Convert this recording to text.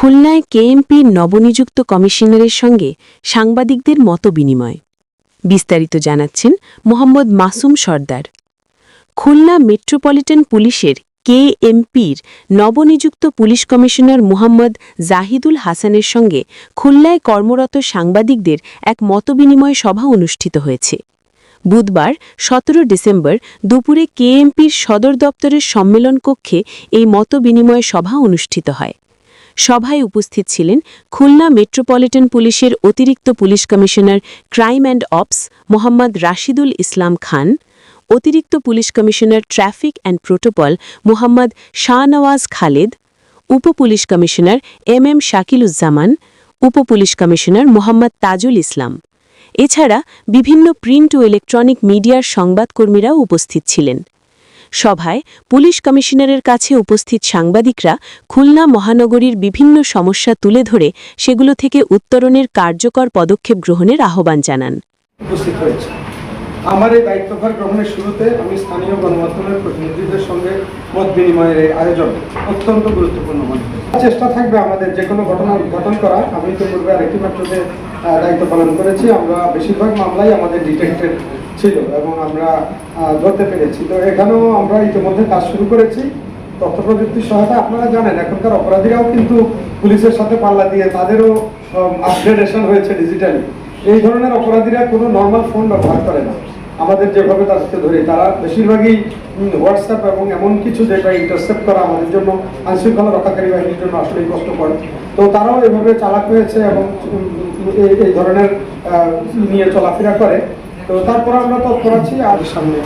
খুলনায় কেএমপির নবনিযুক্ত কমিশনারের সঙ্গে সাংবাদিকদের মত বিনিময় বিস্তারিত জানাচ্ছেন মোহাম্মদ মাসুম সর্দার। খুলনা মেট্রোপলিটন পুলিশের কেএমপির নবনিযুক্ত পুলিশ কমিশনার মুহাম্মদ জাহিদুল হাসানের সঙ্গে খুলনায় কর্মরত সাংবাদিকদের এক মতবিনিময় সভা অনুষ্ঠিত হয়েছে। বুধবার, সতেরো ডিসেম্বর, দুপুরে কেএমপির সদর দপ্তরের সম্মেলন কক্ষে এই মতবিনিময় সভা অনুষ্ঠিত হয়। সভায় উপস্থিত ছিলেন খুলনা মেট্রোপলিটন পুলিশের অতিরিক্ত police commissioner crime and ops Mohammad Rashidul Islam Khan, অতিরিক্ত police commissioner traffic and protocol Mohammad Shahnawaz Khaled উপপুলিশ commissioner M M Shakiluzzaman উপপুলিশ কমিশনার মোহাম্মদ তাজুল ইসলাম। এছাড়া বিভিন্ন প্রিন্ট ও ইলেকট্রনিক মিডিয়ার সংবাদকর্মীরাও উপস্থিত ছিলেন। সভায় পুলিশ কমিশনারের কাছে উপস্থিত সাংবাদিকরা খুলনা মহানগরীর বিভিন্ন সমস্যা তুলে ধরে সেগুলো থেকে উত্তরণের কার্যকর পদক্ষেপ গ্রহণের আহ্বান জানান। আমার এই দায়িত্বভার গ্রহণের শুরুতে আমি স্থানীয় গণমাধ্যমের প্রতিনিধিদের সঙ্গে মত বিনিময়ের এই আয়োজন অত্যন্ত গুরুত্বপূর্ণ মনে। চেষ্টা থাকবে আমাদের যে কোনো ঘটনা উদ্ঘাটন করা। আমি তো পূর্বে আরেকটি আহ, দায়িত্ব পালন করেছি। আমরা বেশিরভাগ মামলাই আমাদের ডিটেক্টেড ছিল এবং আমরা ধরতে পেরেছি। তো এখানেও আমরা ইতিমধ্যে কাজ শুরু করেছি। তথ্য প্রযুক্তির সহায়তা আপনারা জানেন, এখনকার অপরাধীরাও কিন্তু পুলিশের সাথে পাল্লা দিয়ে তাদেরও আপগ্রেডেশন হয়েছে ডিজিটালি এই ধরনের অপরাধীরা কোনো নর্মাল ফোন ব্যবহার করে না। আমাদের যেভাবে তাদেরকে ধরি, তারা বেশিরভাগই হোয়াটসঅ্যাপ এবং এমন কিছু যেটা ইন্টারসেপ্ট করা আমাদের জন্য আইনশৃঙ্খলা রক্ষাকারী বাহিনীর জন্য আসলেই কষ্টকর। তো তারাও এভাবে চালাক হয়েছে এবং এই- এই ধরনের নিয়ে চলাফেরা করে। তো তারপর আমরা তৎপর আছি আর সামনে